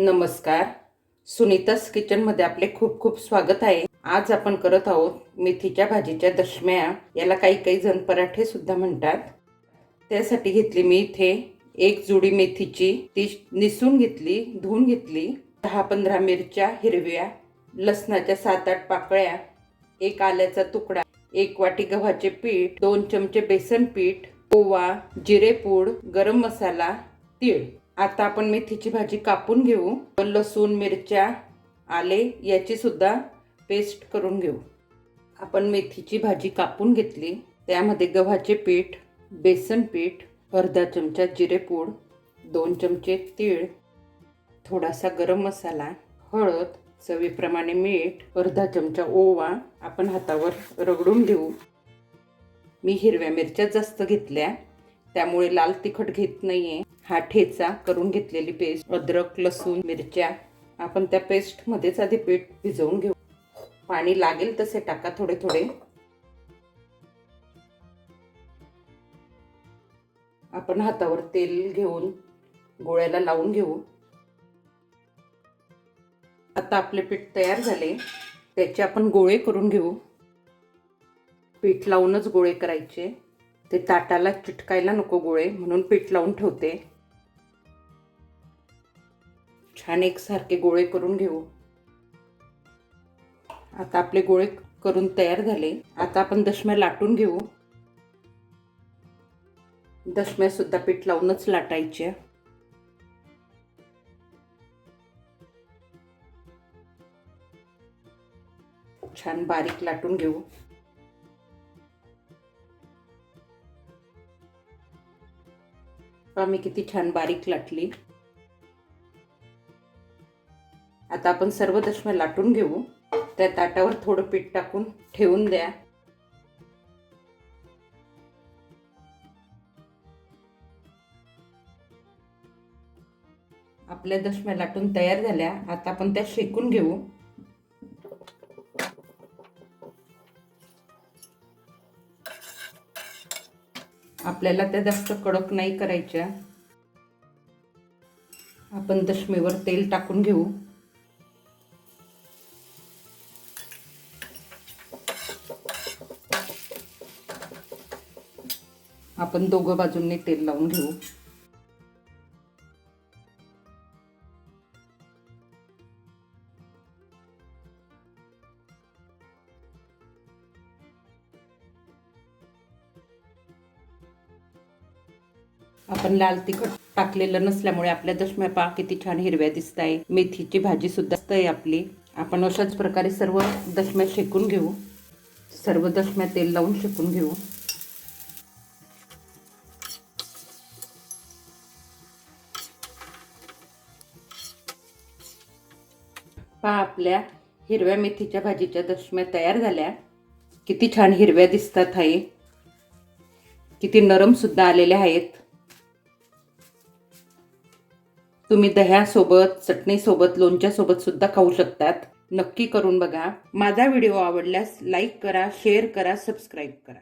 नमस्कार. सुनीतास किचनमध्ये आपले खूप खूप स्वागत आहे. आज आपण करत आहोत मेथीच्या भाजीच्या दशम्या. याला काही काही जण पराठे सुद्धा म्हणतात. त्यासाठी घेतली मी इथे एक जुडी मेथीची ती निसून घेतली धुवून घेतली. दहा पंधरा मिरच्या हिरव्या लसणाच्या सात आठ पाकळ्या एक आल्याचा तुकडा एक वाटी गव्हाचे पीठ दोन चमचे बेसन पीठ ओवा जिरेपूड गरम मसाला तीळ. आता आपण मेथीची भाजी कापून घेऊ. लसूण मिरच्या आले याची सुद्धा पेस्ट करून घेऊ. आपण मेथीची भाजी कापून घेतली. त्यामध्ये गव्हाचे पीठ बेसन पीठ अर्धा चमचा जिरेपूड दोन चमचे तीळ थोडासा गरम मसाला हळद चवीप्रमाणे मीठ अर्धा चमचा ओवा आपण हातावर रगडून घेऊ. मी हिरव्या मिरच्या जास्त घेतल्या. त्यामुळे लाल तिखट घेत नाही आहे हा ठेचा करून घेतलेली पेस्ट अद्रक लसूण मिरच्या आपण त्या पेस्टमध्येच आधी पीठ भिजवून घेऊ. पाणी लागेल तसे टाका थोडे थोडे. आपण हातावर तेल घेऊन गोळ्याला लावून घेऊ. आता आपले पीठ तयार झाले. त्याचे आपण गोळे करून घेऊ. पीठ लावूनच गोळे करायचे. ते ताटाला चिटकायला नको गोळे म्हणून पीठ लावून ठेवते. छान एकसारखे गोळे करून घेऊ. आता आपले गोळे करून तयार झाले. आता आपण दशम्या लाटून घेऊ. दशम्या सुद्धा पीठ लावूनच लाटायच्या छान बारीक लाटून घेऊ. मी किती छान बारीक लाटली. आता आपण सर्व दशम्या लाटून घेऊ. त्या ताटावर थोडं पीठ टाकून ठेवून द्या. आपल्या दशम्या लाटून तयार झाल्या. आता आपण त्या शेकून घेऊ. आपल्याला त्या जास्त कडक नाही करायच्या. आपण दशमीवर तेल टाकून घेऊ. आपण दोघं बाजूंनी तेल लावून घेऊ. आपण लाल तिखट टाकलेलं नसल्यामुळे आपल्या दशम्या पा किती छान हिरव्या दिसत आहे मेथीची भाजी सुद्धा आहे आपली. आपण अशाच प्रकारे सर्व दशम्या शेकून घेऊ. सर्व दशम्या तेल लावून शेकून घेऊ. पहा आपल्या हिरव्या मेथीच्या भाजीच्या दशम्या तयार झाल्या. किती छान हिरव्या दिसतात आहे किती नरम सुद्धा आलेल्या आहेत. तुम्ही दह्यासोबत चटणीसोबत लोणच्यासोबत सुद्धा खाऊ शकतात. नक्की करून बघा. माझा व्हिडिओ आवडल्यास लाईक करा शेअर करा सबस्क्राईब करा.